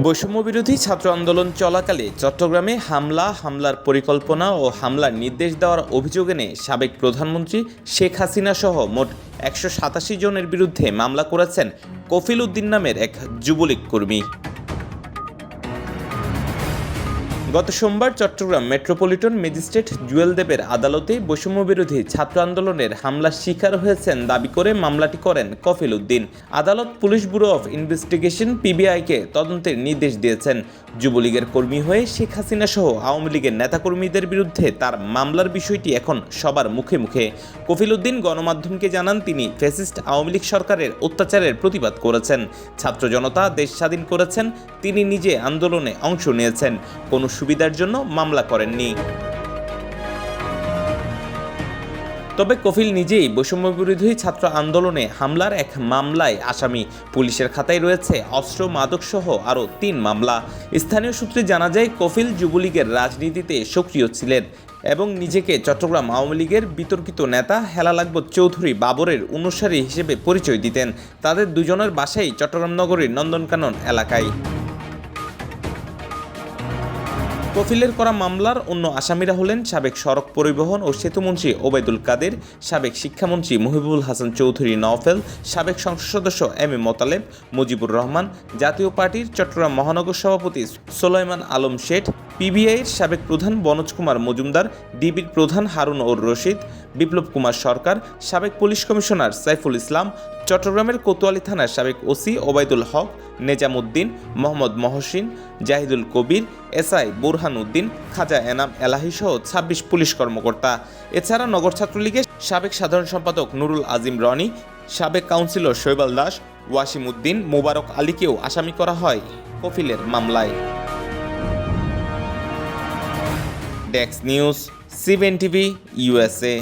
বৈষম্য বিরোধী ছাত্র আন্দোলন চলাকালে চট্টগ্রামে হামলা, হামলার পরিকল্পনা ও হামলার নির্দেশ দেওয়ার অভিযোগ এনে সাবেক প্রধানমন্ত্রী শেখ হাসিনা সহ মোট একশো সাতাশি জনের বিরুদ্ধে মামলা করেছেন কফিল উদ্দিন নামের এক যুবলীগ কর্মী। গত সোমবার চট্টগ্রাম মেট্রোপলিটন ম্যাজিস্ট্রেট জুয়েল দেবের আদালতে বৈষম্য বিরোধী ছাত্র আন্দোলনের হামলার শিকার হয়েছেন দাবি করে মামলাটি করেন কফিল উদ্দিন। আদালত পুলিশ ব্যুরো অফ ইনভেস্টিগেশন পিবিআইকে তদন্তের নির্দেশ দিয়েছেন। যুবলীগের কর্মী হয়ে শেখ হাসিনা সহ আওয়ামী লীগের নেতাকর্মীদের বিরুদ্ধে তার মামলার বিষয়টি এখন সবার মুখে মুখে। কফিল উদ্দিন গণমাধ্যমকে জানান, তিনি ফ্যাসিস্ট আওয়ামী লীগ সরকারের অত্যাচারের প্রতিবাদ করেছেন। ছাত্র জনতা দেশ স্বাধীন করেছেন, তিনি নিজে আন্দোলনে অংশ নিয়েছেন। কোনো সুবিধার জন্য মামলা করেননি। তবে কফিল নিজেই বৈষম্য বিরোধী ছাত্র আন্দোলনে হামলার এক মামলায় আসামি। পুলিশের খাতায় রয়েছে অস্ত্র মাদক সহ আরও তিন মামলা। স্থানীয় সূত্রে জানা যায়, কফিল যুবলীগের রাজনীতিতে সক্রিয় ছিলেন এবং নিজেকে চট্টগ্রাম আওয়ামী লীগের বিতর্কিত নেতা হেলাল আকবর চৌধুরী বাবরের অনুসারী হিসেবে পরিচয় দিতেন। তাদের দুজনের বাসাই চট্টগ্রাম নগরীর নন্দনকানন এলাকায়। কফিলের করা মামলার অন্য আসামিরা হলেন সাবেক সড়ক পরিবহন ও সেতুমন্ত্রী ওবায়দুল কাদের, সাবেক শিক্ষামন্ত্রী মহিবুল হাসান চৌধুরী নওফেল, সাবেক সংসদ সদস্য এম এ মোতালেব, মুজিবুর রহমান, জাতীয় পার্টির চট্টগ্রাম মহানগর সভাপতি সোলাইমান আলম শেঠ পিবিআইয়ের সাবেক প্রধান বনোজ কুমার মজুমদার, ডিবির প্রধান হারুন ওর রশিদ, বিপ্লব কুমার সরকার, সাবেক পুলিশ কমিশনার সাইফুল ইসলাম, চট্টগ্রামের কোতোয়ালি থানার সাবেক ওসি ওবায়দুল হক, নেজামুদ্দিন, মোহাম্মদ মহসিন, জাহিদুল কবির, এসআই বুরহান উদ্দিন, খাজা এনাম এলাহি সহ ছাব্বিশ পুলিশ কর্মকর্তা। এছাড়া নগর ছাত্রলীগের সাবেক সাধারণ সম্পাদক নুরুল আজিম রনি, সাবেক কাউন্সিলর শৈবাল দাস, ওয়াসিম উদ্দিন, মোবারক আলীকেও আসামি করা হয় কফিলের মামলায়। ডেক্স নিউজ সিভেন টিভি ইউএসএ